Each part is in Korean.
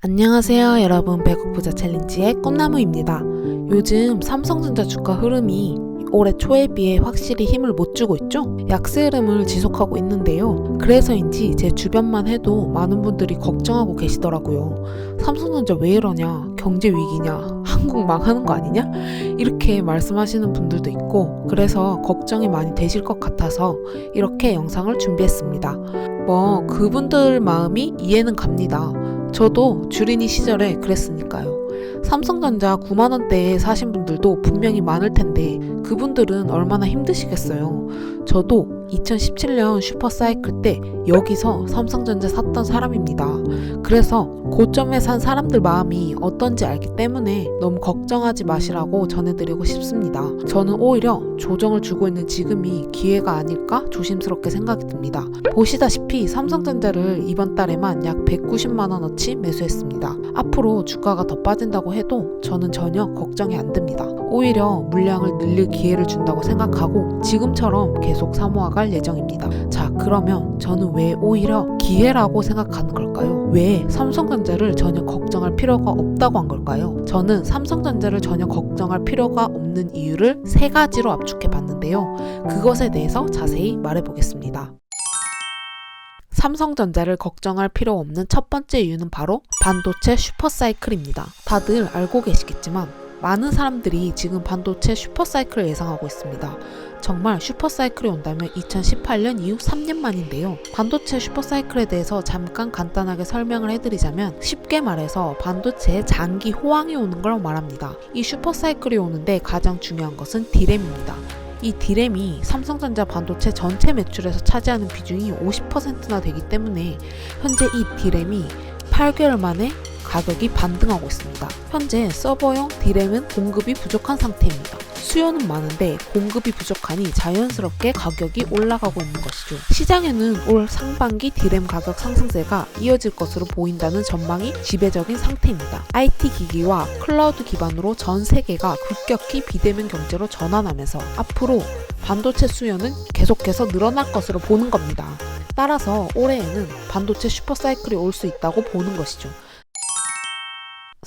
안녕하세요 여러분 배국 부자 챌린지의 꽃나무입니다. 요즘 삼성전자 주가 흐름이 올해 초에 비해 확실히 힘을 못 주고 있죠? 약세 흐름을 지속하고 있는데요. 그래서인지 제 주변만 해도 많은 분들이 걱정하고 계시더라고요. 삼성전자 왜 이러냐? 경제 위기냐? 한국 망하는 거 아니냐? 이렇게 말씀하시는 분들도 있고 그래서 걱정이 많이 되실 것 같아서 이렇게 영상을 준비했습니다. 뭐 그분들 마음이 이해는 갑니다. 저도 주린이 시절에 그랬으니까요. 삼성전자 9만원대에 사신 분들도 분명히 많을 텐데 그분들은 얼마나 힘드시겠어요. 저도 2017년 슈퍼사이클 때 여기서 삼성전자 샀던 사람입니다. 그래서 고점에 산 사람들 마음이 어떤지 알기 때문에 너무 걱정하지 마시라고 전해드리고 싶습니다. 저는 오히려 조정을 주고 있는 지금이 기회가 아닐까 조심스럽게 생각이 듭니다. 보시다시피 삼성전자를 이번 달에만 약 190만원어치 매수했습니다. 앞으로 주가가 더 빠진다고 해도 저는 전혀 걱정이 안 됩니다. 오히려 물량을 늘릴 기회를 준다고 생각하고 지금처럼 계속 사모아갈 예정입니다. 자, 그러면 저는 왜 오히려 기회라고 생각하는 걸까요? 왜 삼성전자를 전혀 걱정할 필요가 없다고 한 걸까요? 저는 삼성전자를 전혀 걱정할 필요가 없는 이유를 세 가지로 압축해 봤는데요. 그것에 대해서 자세히 말해 보겠습니다. 삼성전자를 걱정할 필요 없는 첫 번째 이유는 바로 반도체 슈퍼사이클입니다. 다들 알고 계시겠지만 많은 사람들이 지금 반도체 슈퍼사이클을 예상하고 있습니다. 정말 슈퍼사이클이 온다면 2018년 이후 3년 만인데요. 반도체 슈퍼사이클에 대해서 잠깐 간단하게 설명을 해드리자면 쉽게 말해서 반도체에 장기 호황이 오는 걸 말합니다. 이 슈퍼사이클이 오는데 가장 중요한 것은 디램입니다. 이 디램이 삼성전자 반도체 전체 매출에서 차지하는 비중이 50%나 되기 때문에 현재 이 디램이 8개월 만에 가격이 반등하고 있습니다. 현재 서버용 디램은 공급이 부족한 상태입니다. 수요는 많은데 공급이 부족하니 자연스럽게 가격이 올라가고 있는 것이죠. 시장에는 올 상반기 디램 가격 상승세가 이어질 것으로 보인다는 전망이 지배적인 상태입니다. IT 기기와 클라우드 기반으로 전 세계가 급격히 비대면 경제로 전환하면서 앞으로 반도체 수요는 계속해서 늘어날 것으로 보는 겁니다. 따라서 올해에는 반도체 슈퍼사이클이 올 수 있다고 보는 것이죠.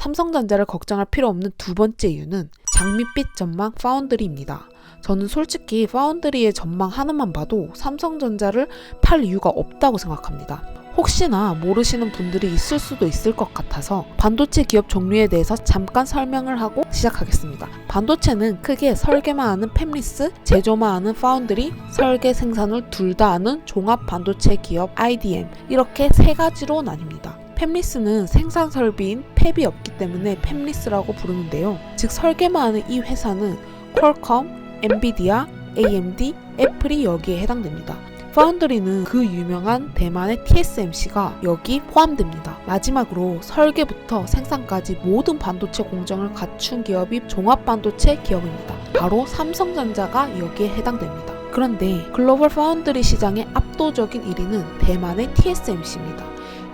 삼성전자를 걱정할 필요 없는 두 번째 이유는 장밋빛 전망 파운드리입니다. 저는 솔직히 파운드리의 전망 하나만 봐도 삼성전자를 팔 이유가 없다고 생각합니다. 혹시나 모르시는 분들이 있을 수도 있을 것 같아서 반도체 기업 종류에 대해서 잠깐 설명을 하고 시작하겠습니다. 반도체는 크게 설계만 하는 팹리스, 제조만 하는 파운드리, 설계 생산을 둘 다 하는 종합 반도체 기업 IDM 이렇게 세 가지로 나뉩니다. 팹리스는 생산 설비인 팹이 없기 때문에 팹리스라고 부르는데요. 즉 설계만 하는 이 회사는 퀄컴, 엔비디아, AMD, 애플이 여기에 해당됩니다. 파운드리는 그 유명한 대만의 TSMC가 여기 포함됩니다. 마지막으로 설계부터 생산까지 모든 반도체 공정을 갖춘 기업이 종합 반도체 기업입니다. 바로 삼성전자가 여기에 해당됩니다. 그런데 글로벌 파운드리 시장의 압도적인 1위는 대만의 TSMC입니다.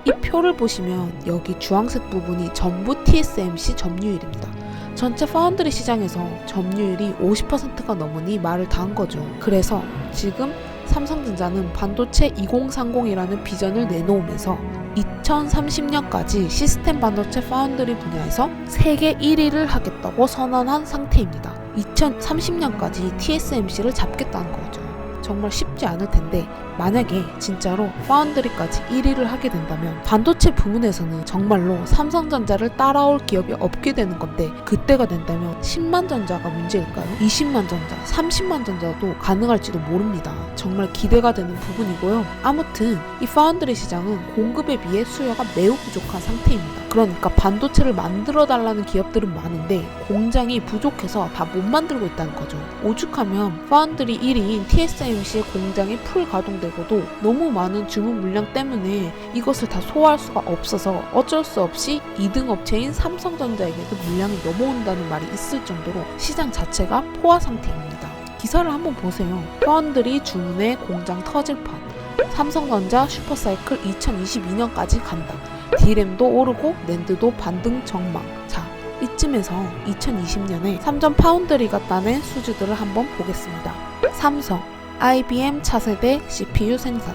이 표를 보시면 여기 주황색 부분이 전부 TSMC 점유율입니다. 전체 파운드리 시장에서 점유율이 50%가 넘으니 말을 다 한 거죠. 그래서 지금 삼성전자는 반도체 2030이라는 비전을 내놓으면서 2030년까지 시스템 반도체 파운드리 분야에서 세계 1위를 하겠다고 선언한 상태입니다. 2030년까지 TSMC를 잡겠다는 거죠. 정말 쉽지 않을 텐데 만약에 진짜로 파운드리까지 1위를 하게 된다면 반도체 부문에서는 정말로 삼성전자를 따라올 기업이 없게 되는 건데 그때가 된다면 10만 전자가 문제일까요? 20만 전자, 30만 전자도 가능할지도 모릅니다. 정말 기대가 되는 부분이고요. 아무튼 이 파운드리 시장은 공급에 비해 수요가 매우 부족한 상태입니다. 그러니까 반도체를 만들어 달라는 기업들은 많은데 공장이 부족해서 다 못 만들고 있다는 거죠. 오죽하면 파운드리 1위인 TSMC의 공장이 풀 가동 되고도 너무 많은 주문 물량 때문에 이것을 다 소화할 수가 없어서 어쩔 수 없이 2등 업체인 삼성전자에게도 물량이 넘어온다는 말이 있을 정도로 시장 자체가 포화 상태입니다. 기사를 한번 보세요. 파운드리 주문에 공장 터질 판. 삼성전자 슈퍼사이클 2022년까지 간다. 디램도 오르고 낸드도 반등 전망. 자, 이쯤에서 2020년에 삼전 파운드리가 따낸 수주들을 한번 보겠습니다. 삼성, IBM 차세대 CPU 생산,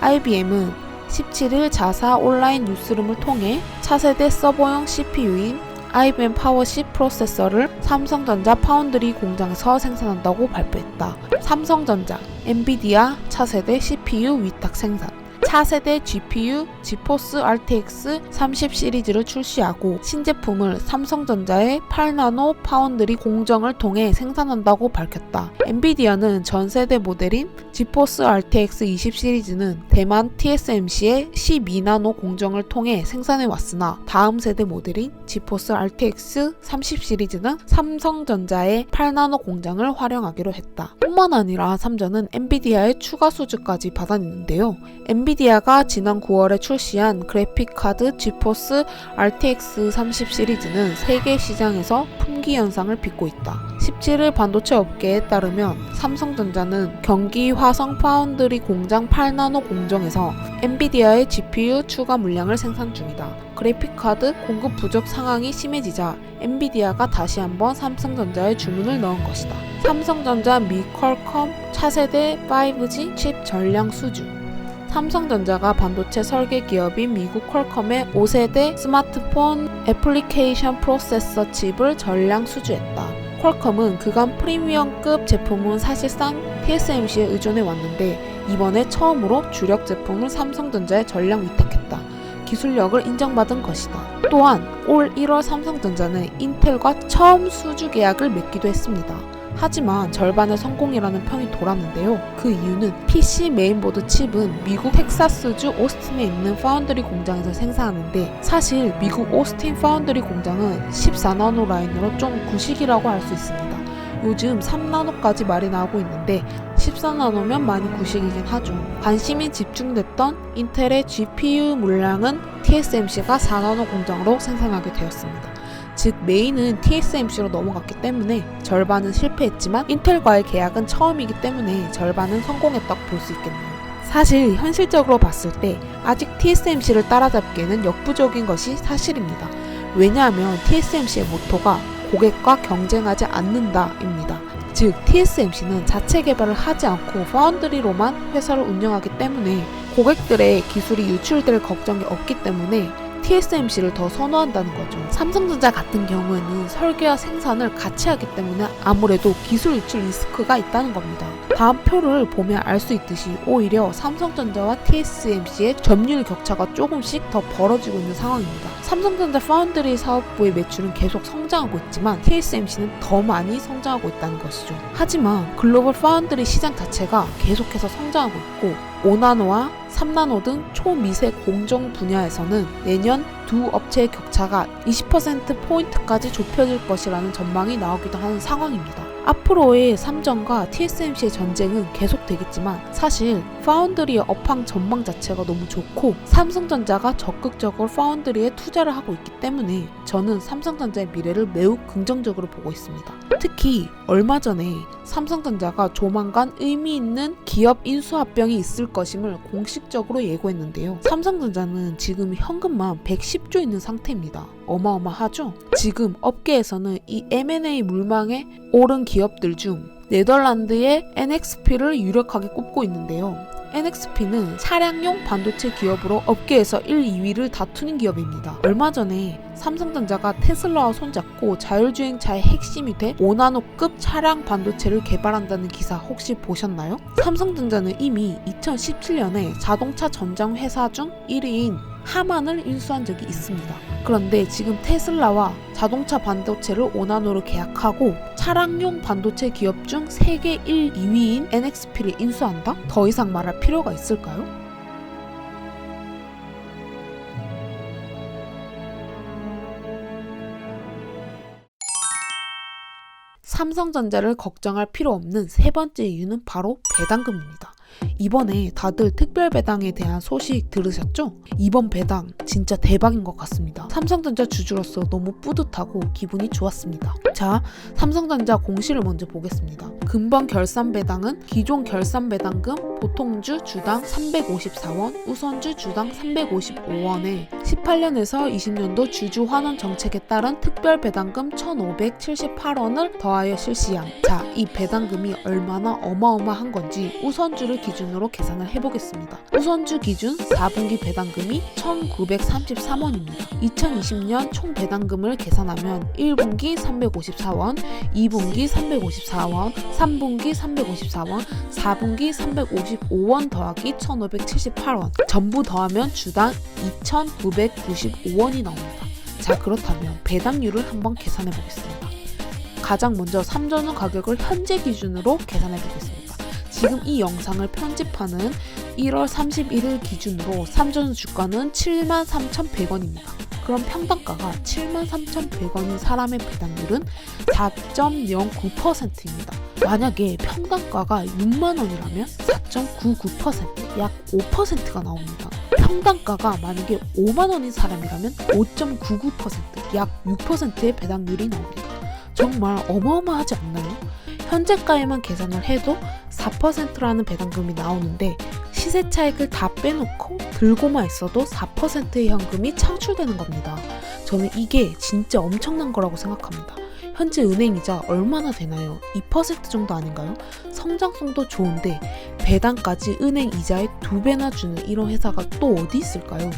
IBM은 17일 자사 온라인 뉴스룸을 통해 차세대 서버용 CPU인 IBM 파워10 프로세서를 삼성전자 파운드리 공장에서 생산한다고 발표했다. 삼성전자, 엔비디아 차세대 CPU 위탁 생산, 차세대 GPU 지포스 RTX 30 시리즈를 출시하고 신제품을 삼성전자의 8나노 파운드리 공정을 통해 생산한다고 밝혔다. 엔비디아는 전 세대 모델인 지포스 RTX 20 시리즈는 대만 TSMC의 12나노 공정을 통해 생산해 왔으나 다음 세대 모델인 지포스 RTX 30 시리즈는 삼성전자의 8나노 공장을 활용하기로 했다. 뿐만 아니라 삼전은 엔비디아의 추가 수주까지 받았는데요. 엔비디아가 지난 9월에 출시한 그래픽카드 지포스 RTX 30 시리즈는 세계 시장에서 품귀 현상을 빚고 있다. 17일 반도체 업계에 따르면 삼성전자는 경기 화성 파운드리 공장 8나노 공정에서 엔비디아의 GPU 추가 물량을 생산 중이다. 그래픽카드 공급 부족 상황이 심해지자 엔비디아가 다시 한번 삼성전자에 주문을 넣은 것이다. 삼성전자 미 퀄컴 차세대 5G 칩 전량 수주 삼성전자가 반도체 설계 기업인 미국 퀄컴의 5세대 스마트폰 애플리케이션 프로세서 칩을 전량 수주했다. 퀄컴은 그간 프리미엄급 제품은 사실상 TSMC에 의존해 왔는데 이번에 처음으로 주력 제품을 삼성전자에 전량 위탁했다. 기술력을 인정받은 것이다. 또한 올 1월 삼성전자는 인텔과 처음 수주 계약을 맺기도 했습니다. 하지만 절반의 성공이라는 평이 돌았는데요. 그 이유는 PC 메인보드 칩은 미국 텍사스주 오스틴에 있는 파운드리 공장에서 생산하는데 사실 미국 오스틴 파운드리 공장은 14나노 라인으로 좀 구식이라고 할 수 있습니다. 요즘 3나노까지 말이 나오고 있는데 14나노면 많이 구식이긴 하죠. 관심이 집중됐던 인텔의 GPU 물량은 TSMC가 4나노 공장으로 생산하게 되었습니다. 즉 메인은 TSMC로 넘어갔기 때문에 절반은 실패했지만 인텔과의 계약은 처음이기 때문에 절반은 성공했다고 볼 수 있겠네요. 사실 현실적으로 봤을 때 아직 TSMC를 따라잡기에는 역부족인 것이 사실입니다. 왜냐하면 TSMC의 모토가 고객과 경쟁하지 않는다입니다. 즉 TSMC는 자체 개발을 하지 않고 파운드리로만 회사를 운영하기 때문에 고객들의 기술이 유출될 걱정이 없기 때문에 TSMC를 더 선호한다는 거죠. 삼성전자 같은 경우에는 설계와 생산을 같이 하기 때문에 아무래도 기술 유출 리스크가 있다는 겁니다. 다음 표를 보면 알 수 있듯이 오히려 삼성전자와 TSMC의 점유율 격차가 조금씩 더 벌어지고 있는 상황입니다. 삼성전자 파운드리 사업부의 매출은 계속 성장하고 있지만 TSMC는 더 많이 성장하고 있다는 것이죠. 하지만 글로벌 파운드리 시장 자체가 계속해서 성장하고 있고 5나노와 3나노 등 초미세 공정 분야에서는 내년 두 업체의 격차가 20%포인트까지 좁혀질 것이라는 전망이 나오기도 하는 상황입니다. 앞으로의 삼전과 TSMC의 전쟁은 계속되겠지만 사실 파운드리의 업황 전망 자체가 너무 좋고 삼성전자가 적극적으로 파운드리에 투자를 하고 있기 때문에 저는 삼성전자의 미래를 매우 긍정적으로 보고 있습니다. 특히 얼마 전에 삼성전자가 조만간 의미 있는 기업 인수 합병이 있을 것임을 공식적으로 예고했는데요. 삼성전자는 지금 현금만 110조 있는 상태입니다. 어마어마하죠? 지금 업계에서는 이 M&A 물망에 오른 기업들 중 네덜란드의 NXP를 유력하게 꼽고 있는데요. NXP는 차량용 반도체 기업으로 업계에서 1, 2위를 다투는 기업입니다. 얼마 전에 삼성전자가 테슬라와 손잡고 자율주행차의 핵심이 돼 5나노급 차량 반도체를 개발한다는 기사 혹시 보셨나요? 삼성전자는 이미 2017년에 자동차 전장 회사 중 1위인 하만을 인수한 적이 있습니다. 그런데 지금 테슬라와 자동차 반도체를 5나노로 계약하고 차량용 반도체 기업 중 세계 1, 2위인 NXP를 인수한다? 더 이상 말할 필요가 있을까요? 삼성전자를 걱정할 필요 없는 세 번째 이유는 바로 배당금입니다. 이번에 다들 특별 배당에 대한 소식 들으셨죠? 이번 배당 진짜 대박인 것 같습니다. 삼성전자 주주로서 너무 뿌듯하고 기분이 좋았습니다. 자, 삼성전자 공시를 먼저 보겠습니다. 금번 결산 배당은 기존 결산 배당금 보통주 주당 354원, 우선주 주당 355원에 18년에서 20년도 주주 환원 정책에 따른 특별 배당금 1,578원을 더하여 실시한 자, 이 배당금이 얼마나 어마어마한 건지 우선주를 기준으로 계산을 해보겠습니다. 우선주 기준 4분기 배당금이 1,933원입니다. 2020년 총 배당금을 계산하면 1분기 354원, 2분기 354원, 3분기 354원, 4분기 355원 더하기 1,578원. 전부 더하면 주당 2,995원이 나옵니다. 자, 그렇다면 배당률을 한번 계산해 보겠습니다. 가장 먼저 3전후 가격을 현재 기준으로 계산해 보겠습니다. 지금 이 영상을 편집하는 1월 31일 기준으로 3전후 주가는 73,100원입니다. 그럼 평당가가 73,100원인 사람의 배당률은 4.09%입니다. 만약에 평당가가 6만 원이라면 4.99%, 약 5%가 나옵니다. 평당가가 만약에 5만 원인 사람이라면 5.99%, 약 6%의 배당률이 나옵니다. 정말 어마어마하지 않나요? 현재가에만 계산을 해도 4%라는 배당금이 나오는데 시세 차익을 다 빼놓고 들고만 있어도 4%의 현금이 창출되는 겁니다. 저는 이게 진짜 엄청난 거라고 생각합니다. 현재 은행이자 얼마나 되나요? 2% 정도 아닌가요? 성장성도 좋은데 배당까지 은행 이자의 두 배나 주는 이런 회사가 또 어디 있을까요?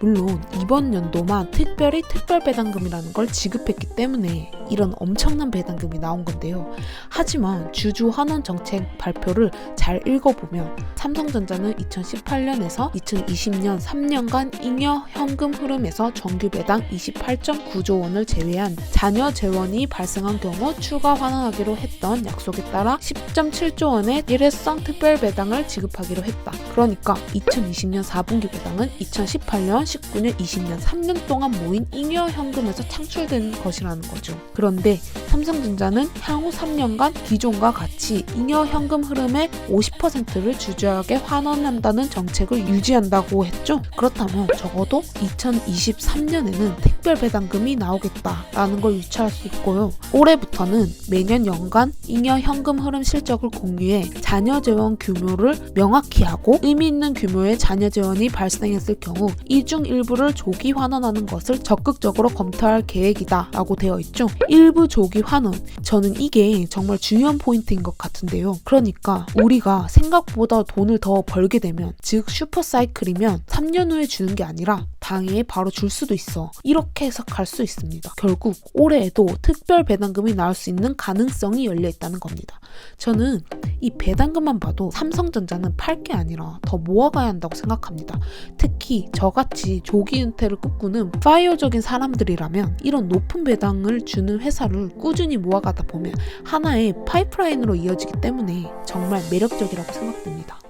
물론 이번 연도만 특별히 특별 배당금이라는 걸 지급했기 때문에 이런 엄청난 배당금이 나온 건데요. 하지만 주주 환원 정책 발표를 잘 읽어보면 삼성전자는 2018년에서 2020년 3년간 잉여 현금 흐름에서 정규 배당 28.9조 원을 제외한 잔여 재원이 발생한 경우 추가 환원하기로 했던 약속에 따라 10.7조 원의 일회성 특별 배당을 지급하기로 했다. 그러니까 2020년 4분기 배당은 2018년 19년, 20년, 3년 동안 모인 잉여 현금에서 창출된 것이라는 거죠. 그런데 삼성전자는 향후 3년간 기존과 같이 잉여 현금 흐름의 50%를 주주에게 환원한다는 정책을 유지한다고 했죠. 그렇다면 적어도 2023년에는 특별 배당금이 나오겠다라는 걸 유추할 수 있고요. 올해부터는 매년 연간 잉여 현금 흐름 실적을 공유해 자녀 재원 규모를 명확히 하고 의미 있는 규모의 자녀 재원이 발생했을 경우 이 중 일부를 조기 환원하는 것을 적극적으로 검토할 계획이다 라고 되어 있죠. 일부 조기 환원. 저는 이게 정말 중요한 포인트인 것 같은데요. 그러니까 우리가 생각보다 돈을 더 벌게 되면 즉 슈퍼사이클이면 3년 후에 주는 게 아니라 당해에 바로 줄 수도 있어. 이렇게 해석할 수 있습니다. 결국 올해에도 특별 배당금이 나올 수 있는 가능성이 열려 있다는 겁니다. 저는 이 배당금만 봐도 삼성전자는 팔 게 아니라 더 모아가야 한다고 생각합니다. 특히 저같이 조기 은퇴를 꿈꾸는 파이어적인 사람들이라면 이런 높은 배당을 주는 회사를 꾸준히 모아가다 보면 하나의 파이프라인으로 이어지기 때문에 정말 매력적이라고 생각됩니다.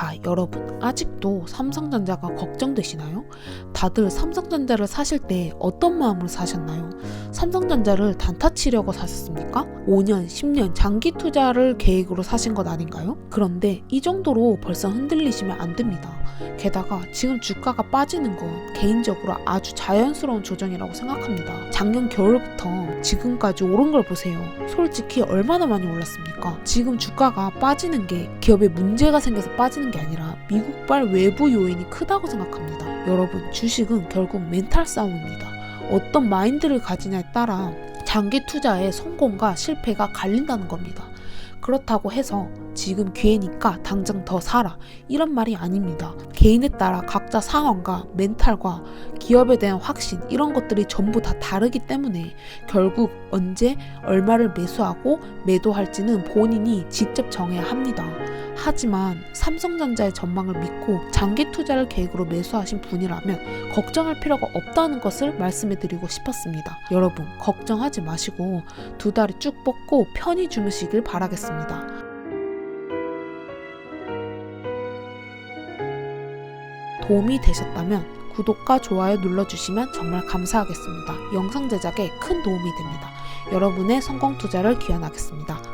자, 여러분, 아직도 삼성전자가 걱정되시나요? 다들 삼성전자를 사실 때 어떤 마음으로 사셨나요? 삼성전자를 단타 치려고 사셨습니까? 5년, 10년 장기 투자를 계획으로 사신 것 아닌가요? 그런데 이 정도로 벌써 흔들리시면 안 됩니다. 게다가 지금 주가가 빠지는 건 개인적으로 아주 자연스러운 조정이라고 생각합니다. 작년 겨울부터 지금까지 오른 걸 보세요. 솔직히 얼마나 많이 올랐습니까? 지금 주가가 빠지는 게 기업에 문제가 생겨서 빠지 는 게 아니라 미국발 외부 요인이 크다고 생각합니다. 여러분, 주식은 결국 멘탈 싸움입니다. 어떤 마인드를 가지냐에 따라 장기 투자의 성공과 실패가 갈린다는 겁니다. 그렇다고 해서 지금 기회니까 당장 더 사라 이런 말이 아닙니다. 개인에 따라 각자 상황과 멘탈과 기업에 대한 확신 이런 것들이 전부 다 다르기 때문에 결국 언제 얼마를 매수하고 매도할지는 본인이 직접 정해야 합니다. 하지만 삼성전자의 전망을 믿고 장기 투자를 계획으로 매수하신 분이라면 걱정할 필요가 없다는 것을 말씀해 드리고 싶었습니다. 여러분, 걱정하지 마시고 두 다리 쭉 뻗고 편히 주무시길 바라겠습니다. 도움이 되셨다면 구독과 좋아요 눌러주시면 정말 감사하겠습니다. 영상 제작에 큰 도움이 됩니다. 여러분의 성공 투자를 기원하겠습니다.